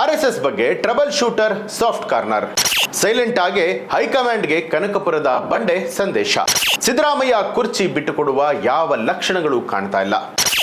RSS ಬಗ್ಗೆ trouble shooter soft corner. Silent ಆಗಿ ಹೈಕಮಾಂಡ್ಗೆ ಕನಕಪುರದ ಬಂಡೆ ಸಂದೇಶ. ಸಿದ್ದರಾಮಯ್ಯ ಕುರ್ಚಿ ಬಿಟ್ಟುಕೊಡುವ ಯಾವ ಲಕ್ಷಣಗಳು ಕಾಣ್ತಾ ಇಲ್ಲ.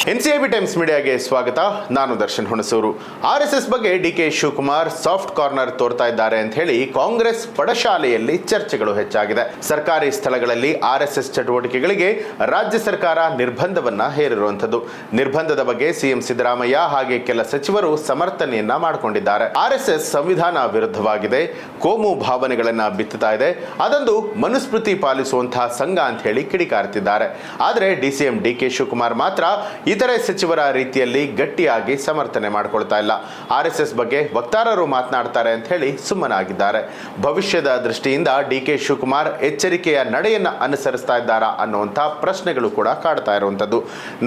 ಎನ್ಸಿಐಬಿ ಟೈಮ್ಸ್ ಮೀಡಿಯಾಗೆ ಸ್ವಾಗತ. ನಾನು Darshan Hunsur. R S S ಬಗ್ಗೆ D K Shivakumar soft corner ತೋರ್ತಾ ಇದ್ದಾರೆ ಅಂತ ಹೇಳಿ ಕಾಂಗ್ರೆಸ್ ಪಡಶಾಲೆಯಲ್ಲಿ ಚರ್ಚೆಗಳು ಹೆಚ್ಚಾಗಿದೆ. ಸರ್ಕಾರಿ ಸ್ಥಳಗಳಲ್ಲಿ ಆರ್ ಎಸ್ ಎಸ್ ಚಟುವಟಿಕೆಗಳಿಗೆ ರಾಜ್ಯ ಸರ್ಕಾರ ನಿರ್ಬಂಧವನ್ನ ಹೇರಿರುವಂತದ್ದು ನಿರ್ಬಂಧದ ಬಗ್ಗೆ ಸಿಎಂ ಸಿದ್ದರಾಮಯ್ಯ ಹಾಗೆ ಕೆಲ ಸಚಿವರು ಸಮರ್ಥನೆಯನ್ನ ಮಾಡಿಕೊಂಡಿದ್ದಾರೆ. ಆರ್ ಎಸ್ ಎಸ್ ಸಂವಿಧಾನ ವಿರುದ್ಧವಾಗಿದೆ. ಕೋಮು ಭಾವನೆಗಳನ್ನ ಬಿತ್ತುತ್ತಾ ಇದೆ. ಅದೊಂದು ಮನುಸ್ಮೃತಿ ಪಾಲಿಸುವಂತಹ ಸಂಘ ಅಂತ ಹೇಳಿ ಕಿಡಿಕಾರ್ತಿದ್ದಾರೆ. ಆದರೆ ಡಿಸಿಎಂ ಡಿ ಕೆ ಶಿವಕುಮಾರ್ ಮಾತ್ರ ಇತರೆ ಸಚಿವರ ರೀತಿಯಲ್ಲಿ ಗಟ್ಟಿಯಾಗಿ ಸಮರ್ಥನೆ ಮಾಡಿಕೊಳ್ತಾ ಇಲ್ಲ. ಆರ್ ಎಸ್ ಬಗ್ಗೆ ವಕ್ತಾರರು ಮಾತನಾಡ್ತಾರೆ ಅಂತ ಹೇಳಿ ಸುಮ್ಮನಾಗಿದ್ದಾರೆ. ಭವಿಷ್ಯದ ದೃಷ್ಟಿಯಿಂದ ಡಿ ಕೆ ಶಿವಕುಮಾರ್ ಎಚ್ಚರಿಕೆಯ ನಡೆಯನ್ನ ಅನುಸರಿಸ್ತಾ ಇದ್ದಾರಾ ಅನ್ನುವಂಥ ಪ್ರಶ್ನೆಗಳು ಕೂಡ ಕಾಡ್ತಾ ಇರುವಂಥದ್ದು.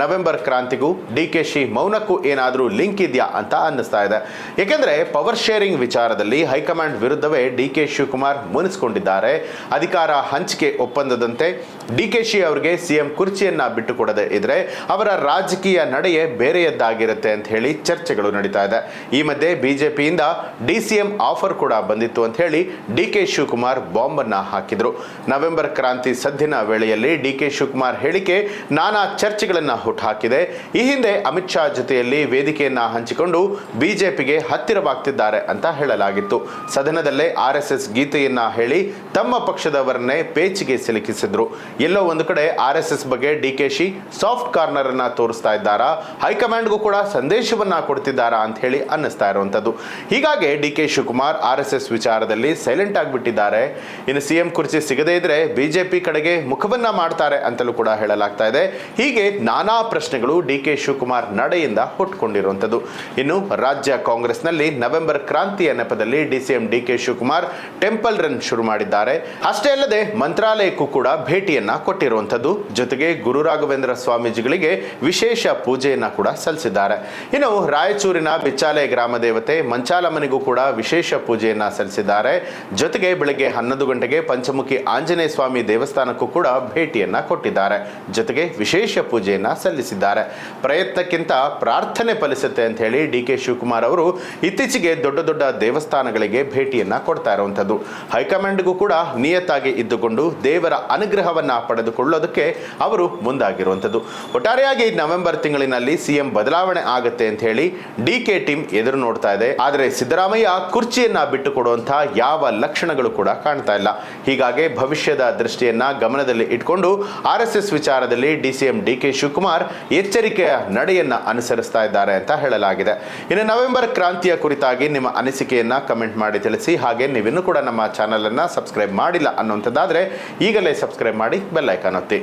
ನವೆಂಬರ್ ಕ್ರಾಂತಿಗೂ ಡಿ ಕೆ ಶಿ ಮೌನಕ್ಕೂ ಏನಾದರೂ ಲಿಂಕ್ ಇದೆಯಾ ಅಂತ ಅನ್ನಿಸ್ತಾ ಇದೆ. ಏಕೆಂದರೆ ಪವರ್ ಶೇರಿಂಗ್ ವಿಚಾರದಲ್ಲಿ ಹೈಕಮಾಂಡ್ ವಿರುದ್ಧವೇ ಡಿ ಕೆ ಶಿವಕುಮಾರ್ ಮುನಿಸಿಕೊಂಡಿದ್ದಾರೆ. ಅಧಿಕಾರ ಹಂಚಿಕೆ ಒಪ್ಪಂದದಂತೆ ಡಿ ಕೆ ಶಿ ಅವರಿಗೆ ಸಿಎಂ ಕುರ್ಚಿಯನ್ನ ಬಿಟ್ಟುಕೊಡದೆ ಇದ್ರೆ ಅವರ ರಾಜಕೀಯ ನಡೆಯೇ ಬೇರೆಯದ್ದಾಗಿರುತ್ತೆ ಅಂತ ಹೇಳಿ ಚರ್ಚೆಗಳು ನಡೀತಾ ಇದೆ. ಈ ಮಧ್ಯೆ ಬಿಜೆಪಿಯಿಂದ ಡಿ ಸಿ ಎಂ ಆಫರ್ ಕೂಡ ಬಂದಿತ್ತು ಅಂತ ಹೇಳಿ ಡಿ ಕೆ ಶಿವಕುಮಾರ್ ಬಾಂಬ್ ಅನ್ನ ಹಾಕಿದ್ರು. ನವೆಂಬರ್ ಕ್ರಾಂತಿ ಸದ್ದಿನ ವೇಳೆಯಲ್ಲಿ ಡಿ ಕೆ ಶಿವಕುಮಾರ್ ಹೇಳಿಕೆ ನಾನಾ ಚರ್ಚೆಗಳನ್ನ ಹುಟ್ಟುಹಾಕಿದೆ ಈ ಹಿಂದೆ ಅಮಿತ್ ಶಾ ಜೊತೆಯಲ್ಲಿ ವೇದಿಕೆಯನ್ನ ಹಂಚಿಕೊಂಡು ಬಿಜೆಪಿಗೆ ಹತ್ತಿರವಾಗ್ತಿದ್ದಾರೆ ಅಂತ ಹೇಳಲಾಗಿತ್ತು. ಸದನದಲ್ಲೇ ಆರ್ ಎಸ್ ಎಸ್ ಗೀತೆಯನ್ನ ಹೇಳಿ ತಮ್ಮ ಪಕ್ಷದವರನ್ನೇ ಪೇಚಿಗೆ ಸಿಲುಕಿಸಿದ್ರು. ಎಲ್ಲೋ ಒಂದು ಕಡೆ ಆರ್ ಎಸ್ ಎಸ್ ಬಗ್ಗೆ ಶಿ ಸಾಫ್ಟ್ ಕಾರ್ನರ್ ಅನ್ನ ತೋರಿಸ್ತಾ ಇದ್ದಾರಾ? ಹೈಕಮಾಂಡ್ಗೂ ಕೂಡ ಸಂದೇಶವನ್ನ ಕೊಡ್ತಿದ್ದಾರಾ ಅಂತ ಹೇಳಿ ಅನ್ನಿಸ್ತಾ ಇರುವಂಥದ್ದು. ಹೀಗಾಗಿ D K Shivakumar R S S ವಿಚಾರದಲ್ಲಿ ಸೈಲೆಂಟ್ ಆಗಿಬಿಟ್ಟಿದ್ದಾರೆ. ಇನ್ನು ಸಿಎಂ ಕುರ್ಚಿ ಸಿಗದೇ ಇದ್ರೆ ಬಿಜೆಪಿ ಕಡೆಗೆ ಮುಖವನ್ನ ಮಾಡ್ತಾರೆ ಅಂತಲೂ ಕೂಡ ಹೇಳಲಾಗ್ತಾ ಇದೆ. ಹೀಗೆ ನಾನಾ ಪ್ರಶ್ನೆಗಳು ಡಿ ಕೆ ಶಿವಕುಮಾರ್ ನಡೆಯಿಂದ ಹುಟ್ಟುಕೊಂಡಿರುವಂಥದ್ದು ಇನ್ನು ರಾಜ್ಯ ಕಾಂಗ್ರೆಸ್ನಲ್ಲಿ ನವೆಂಬರ್ ಕ್ರಾಂತಿಯ ನೆಪದಲ್ಲಿ DCM D K Shivakumar temple run ಶುರು ಮಾಡಿದ್ದಾರೆ. ಅಷ್ಟೇ ಅಲ್ಲದೆ ಮಂತ್ರಾಲಯಕ್ಕೂ ಕೂಡ ಭೇಟಿಯನ್ನ ಕೊಟ್ಟಿರುವಂಥದ್ದು. ಜೊತೆಗೆ ಗುರು ರಾಘವೇಂದ್ರ ಸ್ವಾಮೀಜಿಗಳಿಗೆ ವಿಶೇಷ ಪೂಜೆಯನ್ನ ಕೂಡ ಸಲ್ಲಿಸಿದ್ದಾರೆ. ಇನ್ನು ರಾಯಚೂರಿನ ಬಿಚ್ಚಾಲೆ ಗ್ರಾಮ ದೇವತೆ ಮಂಚಾಲಮ್ಮನಿಗೂ ಕೂಡ ವಿಶೇಷ ಪೂಜೆಯನ್ನ ಸಲ್ಲಿಸಿದ್ದಾರೆ. ಜೊತೆಗೆ ಬೆಳಗ್ಗೆ ಹನ್ನೊಂದು ಗಂಟೆಗೆ ಪಂಚಮುಖಿ ಆಂಜನೇಯ ಸ್ವಾಮಿ ದೇವಸ್ಥಾನಕ್ಕೂ ಕೂಡ ಭೇಟಿಯನ್ನ ಕೊಟ್ಟಿದ್ದಾರೆ. ಜೊತೆಗೆ ವಿಶೇಷ ಪೂಜೆಯನ್ನ ಸಲ್ಲಿಸಿದ್ದಾರೆ. ಪ್ರಯತ್ನಕ್ಕಿಂತ ಪ್ರಾರ್ಥನೆ ಫಲಿಸುತ್ತೆ ಅಂತ ಹೇಳಿ ಡಿ ಕೆ ಶಿವಕುಮಾರ್ ಅವರು ಇತ್ತೀಚೆಗೆ ದೊಡ್ಡ ದೊಡ್ಡ ದೇವಸ್ಥಾನಗಳಿಗೆ ಭೇಟಿಯನ್ನ ಕೊಡ್ತಾ ಇರುವಂಥದ್ದು. ಹೈಕಮಾಂಡ್ಗೂ ಕೂಡ ನಿಯತ್ತಾಗಿ ಇದ್ದುಕೊಂಡು ದೇವರ ಅನುಗ್ರಹವನ್ನ ಪಡೆದುಕೊಳ್ಳೋದಕ್ಕೆ ಅವರು ಮುಂದಾಗಿರುವಂಥದ್ದು. ಒಟ್ಟಾರೆಯಾಗಿ ನವೆಂಬರ್ ತಿಂಗಳಿನಲ್ಲಿ ಸಿಎಂ ಬದಲಾವಣೆ ಆಗುತ್ತೆ ಅಂತ ಹೇಳಿ ಡಿ ಕೆ ಟೀಮ್ ಎದುರು ನೋಡ್ತಾ ಇದೆ. ಆದರೆ ಸಿದ್ದರಾಮಯ್ಯ ಕುರ್ಚಿಯನ್ನ ಬಿಟ್ಟು ಕೊಡುವಂತಹ ಯಾವ ಲಕ್ಷಣಗಳು ಕೂಡ ಕಾಣ್ತಾ ಇಲ್ಲ. ಹೀಗಾಗಿ ಭವಿಷ್ಯದ ದೃಷ್ಟಿಯನ್ನ ಗಮನದಲ್ಲಿ ಇಟ್ಕೊಂಡು ಆರ್ ಎಸ್ ಎಸ್ ವಿಚಾರದಲ್ಲಿ ಡಿಸಿಎಂ ಡಿ ಕೆ ಶಿವಕುಮಾರ್ ಎಚ್ಚರಿಕೆಯ ನಡೆಯನ್ನ ಅನುಸರಿಸ್ತಾ ಇದ್ದಾರೆ ಅಂತ ಹೇಳಲಾಗಿದೆ. ಇನ್ನು ನವೆಂಬರ್ ಕ್ರಾಂತಿಯ ಕುರಿತಾಗಿ ನಿಮ್ಮ ಅನಿಸಿಕೆಯನ್ನ ಕಮೆಂಟ್ ಮಾಡಿ ತಿಳಿಸಿ. ಹಾಗೆ ನೀವಿನ್ನೂ ಕೂಡ ನಮ್ಮ ಚಾನಲ್ ಅನ್ನ ಸಬ್ಸ್ಕ್ರೈಬ್ ಮಾಡಿಲ್ಲ ಅನ್ನುವಂಥದ್ದಾದ್ರೆ ಈಗಲೇ ಸಬ್ಸ್ಕ್ರೈಬ್ ಮಾಡಿ ಬೆಲ್ ಐಕಾನ್ ಒತ್ತಿ.